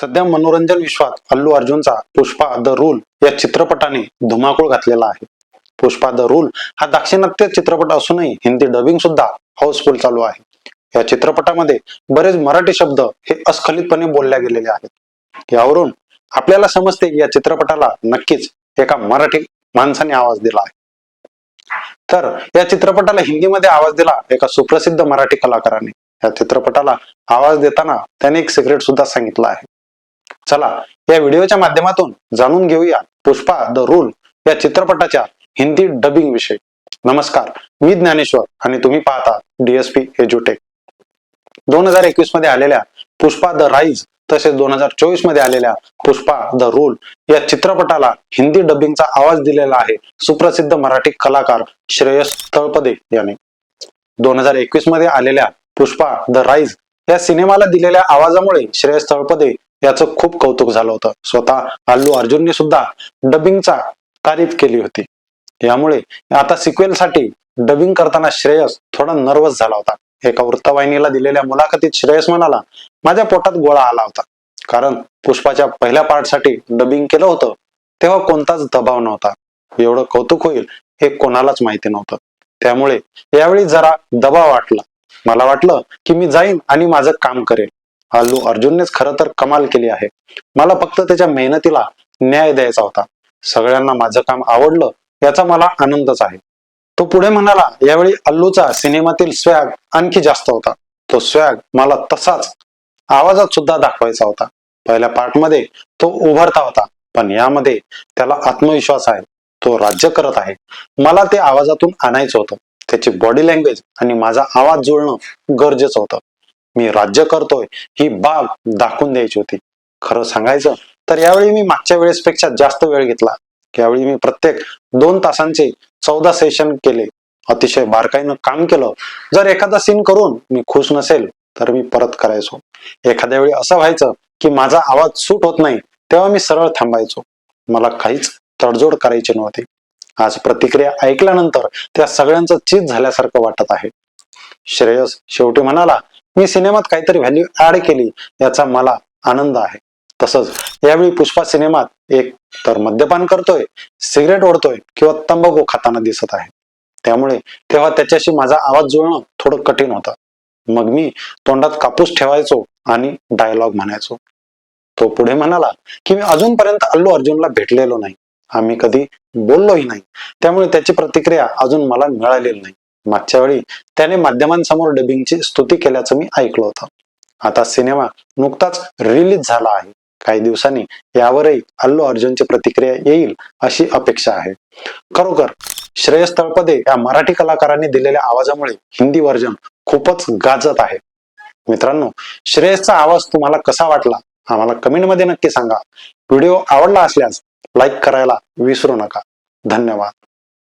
सध्या मनोरंजन विश्वात अल्लू अर्जुनचा पुष्पा द रूल या चित्रपटाने धुमाकूळ घातलेला आहे. पुष्पा द रूल हा दाक्षिणात्य चित्रपट असूनही हिंदी डबिंग सुद्धा हाऊसफुल चालू आहे. या चित्रपटामध्ये बरेच मराठी शब्द हे अस्खलितपणे बोलल्या गेलेले आहेत. यावरून आपल्याला समजते या चित्रपटाला नक्कीच एका मराठी माणसाने आवाज दिला आहे. तर या चित्रपटाला हिंदीमध्ये आवाज दिला एका सुप्रसिद्ध मराठी कलाकाराने. या चित्रपटाला आवाज देताना त्याने एक सिक्रेट सुद्धा सांगितलं आहे. चला या व्हिडिओच्या माध्यमातून जाणून घेऊया पुष्पा द रूल या चित्रपटाच्या हिंदी डबिंग विषयी. नमस्कार मी ज्ञानेश्वर आणि तुम्ही पाहता डीएसपी एज्युटेक दोन हजार एकवीसमध्ये आलेल्या पुष्पा द राईज तसेच दोन हजार चोवीसमध्ये आलेल्या पुष्पा द रूल या चित्रपटाला हिंदी डबिंगचा आवाज दिलेला आहे सुप्रसिद्ध मराठी कलाकार श्रेयस तळपदे यांनी. दोन हजार एकवीसमध्ये आलेल्या पुष्पा द राईज या सिनेमाला दिलेल्या आवाजामुळे श्रेयस तळपदे याचं खूप कौतुक झालं होतं. स्वतः अल्लू अर्जुनने सुद्धा डबिंगचा तारीफ केली होती. यामुळे आता सिक्वेलसाठी डबिंग करताना श्रेयस थोडा नर्वस झाला होता. एका वृत्तवाहिनीला दिलेल्या मुलाखतीत श्रेयस म्हणाला माझ्या पोटात गोळा आला होता. कारण पुष्पाच्या पहिल्या पार्टसाठी डबिंग केलं होतं तेव्हा कोणताच दबाव नव्हता. एवढं कौतुक होईल हे कोणालाच माहिती नव्हतं. त्यामुळे यावेळी जरा दबाव वाटला. मला वाटलं की मी जाईन आणि माझं काम करेल अल्लू अर्जुननेच खरं तर कमाल केली आहे. मला फक्त त्याच्या मेहनतीला न्याय द्यायचा होता. सगळ्यांना माझं काम आवडलं याचा मला आनंदच आहे. तो पुढे म्हणाला यावेळी अल्लूचा सिनेमातील स्वॅग आणखी जास्त होता. तो स्वॅग मला तसाच आवाजात सुद्धा दाखवायचा होता. पहिल्या पार्टमध्ये तो उभारता होता पण यामध्ये त्याला आत्मविश्वास आहे. तो राज्य करत आहे. मला ते आवाजातून आणायचं होतं. त्याची बॉडी लँग्वेज आणि माझा आवाज जुळणं गरजेचं होतं. मी राज्य करतोय ही बाब दाखवून द्यायची होती. खरं सांगायचं तर यावेळी मी मागच्या वेळेसपेक्षा जास्त वेळ घेतला. यावेळी मी प्रत्येक दोन तासांचे चौदा सेशन केले. अतिशय बारकाईनं काम केलं. जर एखादा सीन करून मी खुश नसेल तर मी परत करायचो. एखाद्या वेळी असं व्हायचं की माझा आवाज सूट होत नाही तेव्हा मी सरळ थांबायचो. मला काहीच तडजोड करायची नव्हती. आज प्रतिक्रिया ऐकल्यानंतर त्या सगळ्यांचं चीज झाल्यासारखं वाटत आहे. श्रेयस शेवटी म्हणाला मी सिनेमात काहीतरी व्हॅल्यू ऍड केली याचा मला आनंद आहे. तसंच यावेळी पुष्पा सिनेमात एक तर मद्यपान करतोय सिगरेट ओढतोय किंवा तंबाखू खाताना दिसत आहे. त्यामुळे तेव्हा त्याच्याशी माझा आवाज जुळणं थोडं कठीण होतं. मग मी तोंडात कापूस ठेवायचो आणि डायलॉग म्हणायचो. तो पुढे म्हणाला की मी अजूनपर्यंत अल्लू अर्जुनला भेटलेलो नाही. आम्ही कधी बोललोही नाही. त्यामुळे त्याची प्रतिक्रिया अजून मला मिळालेली नाही. मागच्या वेळी त्याने माध्यमांसमोर डबिंगची स्तुती केल्याचं मी ऐकलं होतं. आता सिनेमा नुकताच रिलीज झाला आहे. काही दिवसांनी यावरही अल्लू अर्जुनची प्रतिक्रिया येईल अशी अपेक्षा आहे. खरोखर श्रेयस तळपदे या मराठी कलाकारांनी दिलेल्या आवाजामुळे हिंदी व्हर्जन खूपच गाजत आहे. मित्रांनो श्रेयसचा आवाज तुम्हाला कसा वाटला? आम्हाला कमेंटमध्ये नक्की सांगा. व्हिडिओ आवडला असल्यास लाईक करायला विसरू नका. धन्यवाद.